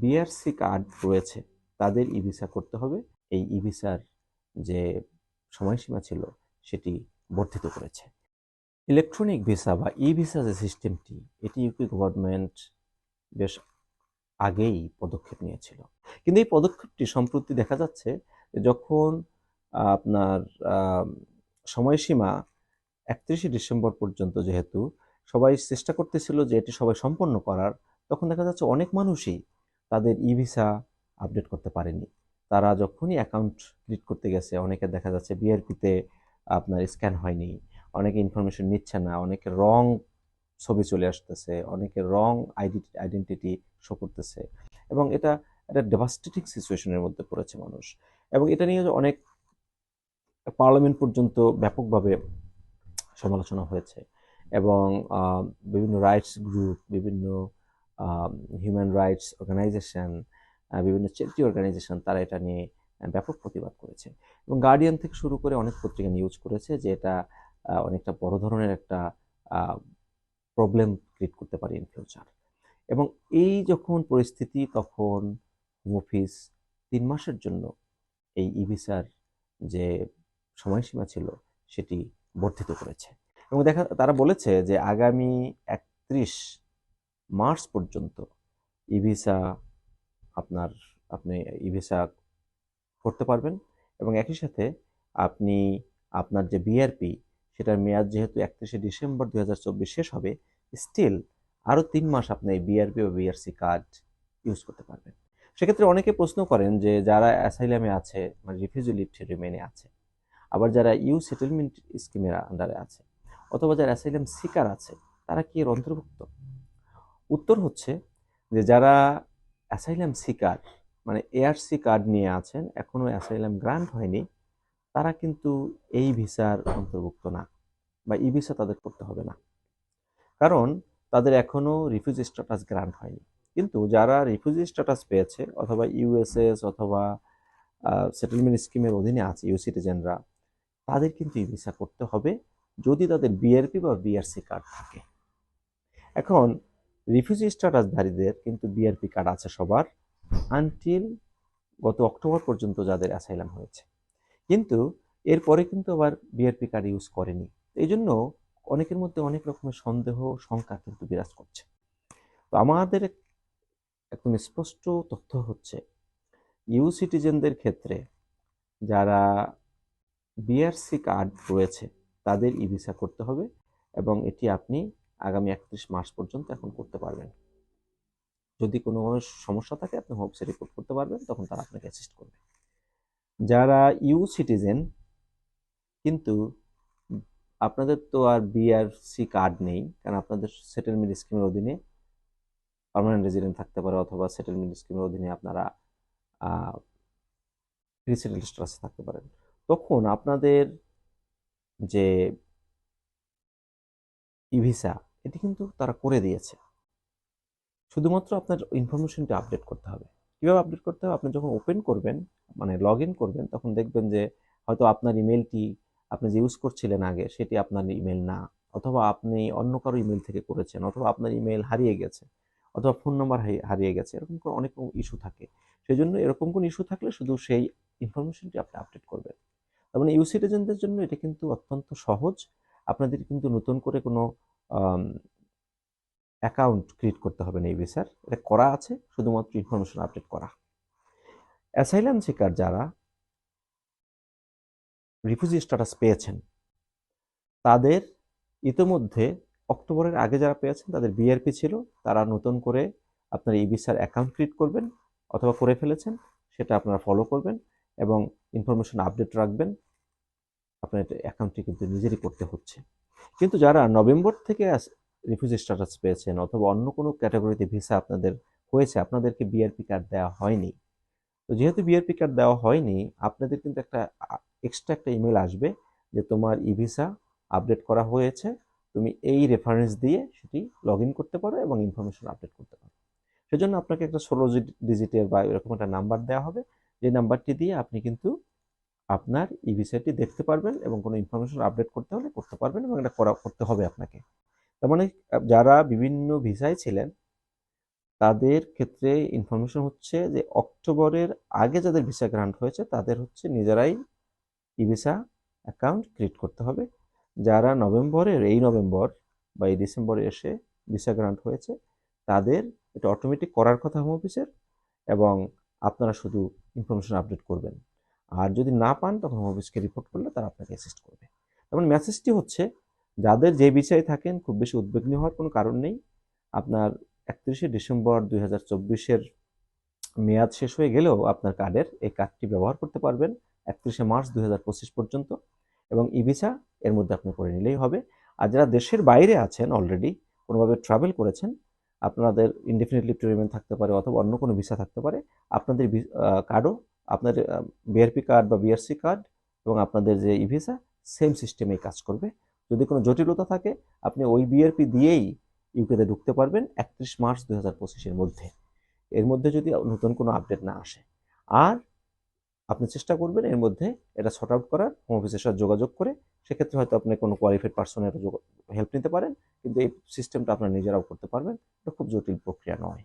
BRC card রয়েছে, তাদের ই visa করতে হবে। এই ই ভিসার যে সময়সীমা ছিল, সেটি বর্ধিত করেছে। ইলেকট্রনিক ভিসা বা ই ভিসা যে সিস্টেমটি এটি ইউপি গভর্নমেন্ট বেশ আগেই পদক্ষেপ নিয়েছিল। কিন্তু এই পদক্ষেপটি সম্প্রতি দেখা যাচ্ছে যখন আপনার সময়সীমা একত্রিশে ডিসেম্বর পর্যন্ত যেহেতু সবাই চেষ্টা করতেছিল যে এটি সবাই সম্পন্ন করার, তখন দেখা যাচ্ছে অনেক মানুষই তাদের ই ভিসা আপডেট করতে পারেনি। তারা যখনই অ্যাকাউন্ট ক্রিয়েট করতে গেছে, অনেকে দেখা যাচ্ছে বিআরপিতে আপনার স্ক্যান হয়নি, অনেকে ইনফরমেশন নিচ্ছে না, অনেকে রং ছবি চলে আসতেছে, অনেকে রং আইডি, আইডেন্টিটি শো করতেছে। এবং এটা একটা ডেভাস্টেটিং সিচুয়েশনের মধ্যে পড়েছে মানুষ। এবং এটা নিয়ে অনেক পার্লামেন্ট পর্যন্ত ব্যাপকভাবে সমালোচনা হয়েছে। এবং বিভিন্ন রাইটস গ্রুপ বিভিন্ন হিউম্যান রাইটস অর্গানাইজেশন বিভিন্ন চ্যারিটি অর্গানাইজেশন তারা এটা নিয়ে ব্যাপক প্রতিবাদ করেছে। এবং গার্ডিয়ান থেকে শুরু করে অনেক পত্রিকা নিউজ করেছে যে এটা অনেকটা বড় ধরনের একটা প্রবলেম ক্রিয়েট করতে পারে ইন ফিউচার এবং এই যখন পরিস্থিতি, তখন হোম অফিস তিন মাসের জন্য এই ই ভিসার যে সময়সীমা ছিল, সেটি বর্ধিত করেছে। এবং দেখা, তারা বলেছে যে আগামী একত্রিশ মার্চ পর্যন্ত ই ভিসা আপনার, আপনি ই ভিসা করতে পারবেন এবং একই সাথে আপনি আপনার যে বিআরপি সেটার মেয়াদ যেহেতু একত্রিশে ডিসেম্বর দু হাজার চব্বিশ শেষ হবে স্টিল আরও তিন মাস আপনি বিআরপি বা বিআরসি কার্ড ইউজ করতে পারবেন। সেক্ষেত্রে অনেকে প্রশ্ন করেন যে যারা অ্যাসাইলামে আছে মানে রিফিউজি লিফট রিমেনে আছে, আবার যারা ইউ সেটেলমেন্ট স্কিমের আন্ডারে আছে, অথবা যারা অ্যাসাইলাম সিকার আছে, তারা কি এর অন্তর্ভুক্ত? উত্তর হচ্ছে যে যারা অ্যাসাইলাম সিকার মানে এআরসি কার্ড নিয়ে আছেন এখনও অ্যাসাইলাম গ্রান্ট হয়নি, তারা কিন্তু এই ভিসার অন্তর্ভুক্ত না বা ই ভিসা তাদের করতে হবে না। কারণ তাদের এখনও রিফিউজি স্ট্যাটাস গ্রান্ট হয়নি। কিন্তু যারা রিফিউজি স্ট্যাটাস পেয়েছে, অথবা ইউএসএস অথবা সেটেলমেন্ট স্কিমের অধীনে আছে ইউ সিটিজেনরা, তাদের কিন্তু ই ভিসা করতে হবে যদি তাদের বিআরপি বা বিআরসি কার্ড থাকে। এখন রিফিউজি স্ট্যাটাসধারীদের কিন্তু বিআরপি কার্ড আছে সবার আনটিল গত অক্টোবর পর্যন্ত যাদের অ্যাসাইলাম হয়েছে। কিন্তু এরপরে কিন্তু আবার বিআরপি কার্ড ইউজ করেনি। এই জন্য অনেকের মধ্যে অনেক রকমের সন্দেহ, শঙ্কা কিন্তু বিরাজ করছে। তো আমাদের এক- একদম স্পষ্ট তথ্য হচ্ছে ইউ সিটিজেনদের ক্ষেত্রে যারা বিআরসি কার্ড রয়েছে, তাদের ই ভিসা করতে হবে এবং এটি আপনি আগামী একত্রিশ মার্চ পর্যন্ত এখন করতে পারবেন। যদি কোনো সমস্যা থাকে, আপনি হোমসে রিপোর্ট করতে পারবেন, তখন তারা আপনাকে অ্যাসিস্ট করবে। যারা ইউ সিটিজেন কিন্তু আপনাদের তো আর বিআরসি কার্ড নেই, কারণ আপনাদের সেটেলমেন্ট স্কিমের অধীনে পার্মানেন্ট রেজিডেন্ট থাকতে পারে, অথবা সেটেলমেন্ট স্কিমের অধীনে আপনারা রিসেটেল স্ট্যাটাসে থাকতে পারেন। তখন আপনাদের যে ই ভিসা এটি কিন্তু তারা করে দিয়েছে। শুধুমাত্র আপনার ইনফরমেশনটি আপডেট করতে হবে। কীভাবে আপডেট করতে হবে? আপনি যখন ওপেন করবেন মানে লগ ইন করবেন, তখন দেখবেন যে হয়তো আপনার ইমেলটি আপনি যে ইউজ করছিলেন আগে, সেটি আপনার ইমেল না। অথবা আপনি অন্য কারও ইমেল থেকে করেছেন, অথবা আপনার ইমেল হারিয়ে গেছে, অথবা ফোন নাম্বার হারিয়ে গেছে, এরকম কোনো অনেক ইস্যু থাকে। সেই জন্য এরকম কোনো ইস্যু থাকলে শুধু সেই ইনফরমেশনটি আপনি আপডেট করবেন। তার মানে ইউ সিটিজেনদের জন্য এটা কিন্তু অত্যন্ত সহজ আপনাদের কিন্তু নতুন করে কোনো অ্যাকাউন্ট ক্রিয়েট করতে হবে না এই ভিসার এটা করা আছে, শুধুমাত্র ইনফরমেশন আপডেট করা। অ্যাসাইলাম সিকার যারা রিফিউজি স্ট্যাটাস পেয়েছেন, তাদের ইতোমধ্যে অক্টোবরের আগে যারা পেয়েছেন, তাদের বিআরপি ছিল, তারা নতুন করে আপনার এই ভিসার অ্যাকাউন্ট ক্রিয়েট করবেন অথবা করে ফেলেছেন, সেটা আপনারা ফলো করবেন এবং ইনফরমেশন আপডেট রাখবেন। আপনার অ্যাকাউন্টটি কিন্তু নিজেরই করতে হচ্ছে। কিন্তু যারা নভেম্বর থেকে রিফিউজি স্ট্যাটাস পেয়েছেন অথবা অন্য কোনো ক্যাটাগরিতে ভিসা আপনাদের হয়েছে, আপনাদেরকে বিআরপি কার্ড দেওয়া হয়নি। তো যেহেতু বিআরপি কার্ড দেওয়া হয়নি, আপনাদের কিন্তু একটা এক্সট্রা একটা ইমেল আসবে যে তোমার ই ভিসা আপডেট করা হয়েছে, তুমি এই রেফারেন্স দিয়ে সেটি লগ করতে পারো এবং ইনফরমেশন আপডেট করতে পারো। সেজন্য আপনাকে একটা ষোলো ডিজিটের বা এরকম একটা নাম্বার দেওয়া হবে। যে নাম্বারটি দিয়ে আপনি কিন্তু আপনার ই ভিসাটি দেখতে পারবেন এবং কোনো ইনফরমেশন আপডেট করতে হলে করতে পারবেন এবং এটা করা, করতে হবে আপনাকে। তার মানে যারা বিভিন্ন ভিসায় ছিলেন, তাদের ক্ষেত্রে ইনফরমেশন হচ্ছে যে অক্টোবরের আগে যাদের ভিসা গ্রান্ট হয়েছে, তাদের হচ্ছে নিজেরাই ই ভিসা অ্যাকাউন্ট ক্রিয়েট করতে হবে। যারা নভেম্বরের, এই নভেম্বর বা এই ডিসেম্বরে এসে ভিসা গ্রান্ট হয়েছে, তাদের এটা অটোমেটিক করার কথা হোম অফিসের এবং আপনারা শুধু ইনফরমেশন আপডেট করবেন। আর যদি না পান, তখন হোম অফিসকে রিপোর্ট করলে তারা আপনাকে অ্যাসিস্ট করবে। তেমন মেসেজটি হচ্ছে, যাদের যে বিষয়ে থাকেন, খুব বেশি উদ্বিগ্ন হওয়ার কোনো কারণ নেই। আপনার একত্রিশে ডিসেম্বর দুই হাজার চব্বিশের মেয়াদ শেষ হয়ে গেলেও আপনার কার্ডের এই কার্ডটি ব্যবহার করতে পারবেন একত্রিশে মার্চ দুই হাজার পঁচিশ পর্যন্ত এবং ই ভিসা এর মধ্যে আপনি করে নিলেই হবে। আর যারা দেশের বাইরে আছেন অলরেডি কোনোভাবে ট্রাভেল করেছেন, আপনাদের ইনডেফিনিট লিভ টু থাকতে পারে অথবা অন্য কোনো ভিসা থাকতে পারে, আপনাদের কার্ডও আপনার বিআরপি কার্ড বা বিআরসি কার্ড এবং আপনাদের যে ই ভিসা সেম সিস্টেমেই কাজ করবে। যদি কোনো জটিলতা থাকে, আপনি ওই বিআরপি দিয়েই ইউকেতে ঢুকতে পারবেন একত্রিশ মার্চ দু হাজার পঁচিশের মধ্যে। এর মধ্যে যদি নতুন কোনো আপডেট না আসে। আর আপনি চেষ্টা করবেন এর মধ্যে এটা শর্ট আউট করার হোম অফিসের সাথে যোগাযোগ করে, সেক্ষেত্রে হয়তো আপনি কোনো কোয়ালিফাইড পার্সনের হেল্প নিতে পারেন, কিন্তু এই সিস্টেমটা আপনারা নিজেরাও করতে পারবেন। এটা খুব জটিল প্রক্রিয়া নয়।